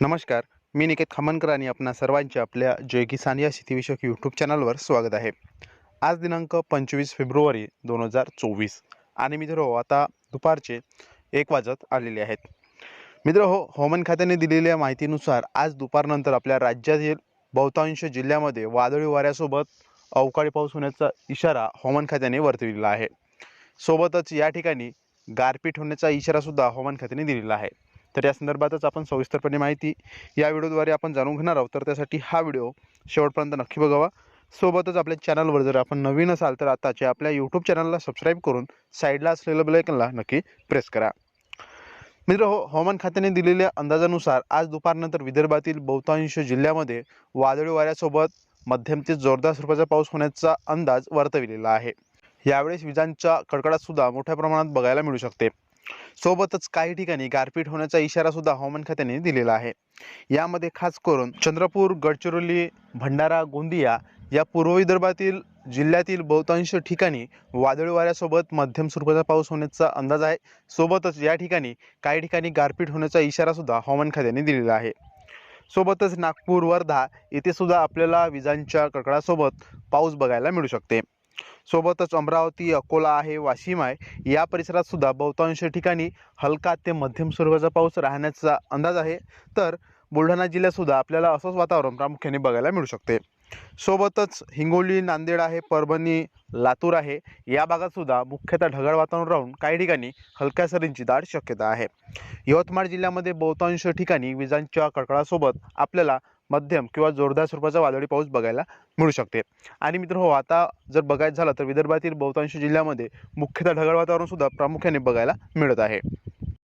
नमस्कार मी निकेत खामनकर आणि आपणा सर्वांचे आपल्या जय किसान या शेतीविषयक यूट्यूब चॅनलवर स्वागत आहे. आज दिनांक पंचवीस फेब्रुवारी दोन हजार चोवीस आणि मित्र हो आता दुपारचे एक वाजत आलेले आहेत. मित्र हो हवामान खात्याने दिलेल्या माहितीनुसार आज दुपारनंतर आपल्या राज्यातील बहुतांश जिल्ह्यामध्ये वादळी वाऱ्यासोबत अवकाळी पाऊस होण्याचा इशारा हवामान खात्याने वर्तविलेला आहे. सोबतच या ठिकाणी गारपीट होण्याचा इशारासुद्धा हवामान खात्याने दिलेला आहे. तर या संदर्भातच आपण सविस्तरपणे माहिती या व्हिडिओद्वारे आपण जाणून घेणार आहोत. तर त्यासाठी हा व्हिडिओ शेवटपर्यंत नक्की बघावा. सोबतच आपल्या चॅनलवर जर आपण नवीन असाल तर आताच्या आपल्या यूट्यूब चॅनलला सबस्क्राईब करून साईडला असलेलं बेलायकनला नक्की प्रेस करा. मित्र हो हवामान खात्याने दिलेल्या अंदाजानुसार आज दुपारनंतर विदर्भातील बहुतांश जिल्ह्यामध्ये वादळी वाऱ्यासोबत मध्यम ते जोरदार स्वरूपाचा पाऊस होण्याचा अंदाज वर्तविलेला आहे. यावेळेस विजांच्या कडकडातसुद्धा मोठ्या प्रमाणात बघायला मिळू शकते. सोबतच काही ठिकाणी गारपीट होण्याचा इशारा सुद्धा हवामान खात्याने दिलेला आहे. यामध्ये खास करून चंद्रपूर गडचिरोली भंडारा गोंदिया या पूर्व विदर्भातील जिल्ह्यातील बहुतांश ठिकाणी वादळी वाऱ्यासोबत मध्यम स्वरूपाचा पाऊस होण्याचा अंदाज आहे. सोबतच या ठिकाणी काही ठिकाणी गारपीट होण्याचा इशारा सुद्धा हवामान खात्याने दिलेला आहे. सोबतच नागपूर वर्धा येथे सुद्धा आपल्याला विजांच्या कडकडासोबत पाऊस बघायला मिळू शकते. सोबतच अमरावती अकोला आहे वाशिम आहे. या परिसरात सुद्धा बहुतांश ठिकाणी हलका ते मध्यम स्वरूपाचा पाऊस राहण्याचा अंदाज आहे. तर बुलढाणा जिल्ह्यातसुद्धा आपल्याला असंच वातावरण प्रामुख्याने बघायला मिळू शकते. सोबतच हिंगोली नांदेड आहे परभणी लातूर आहे. या भागात सुद्धा मुख्यतः ढगाळ वातावरण राहून काही ठिकाणी हलक्या सरींची दाट शक्यता आहे. यवतमाळ जिल्ह्यामध्ये बहुतांश ठिकाणी विजांच्या कडकडासोबत आपल्याला मध्यम किंवा जोरदार स्वरूपाचा वादळी पाऊस बघायला मिळू शकते. आणि मित्र हो आता जर बघायचं झालं तर विदर्भातील बहुतांश जिल्ह्यामध्ये मुख्यतः ढगाळ वातावरण सुद्धा प्रामुख्याने बघायला मिळत आहे.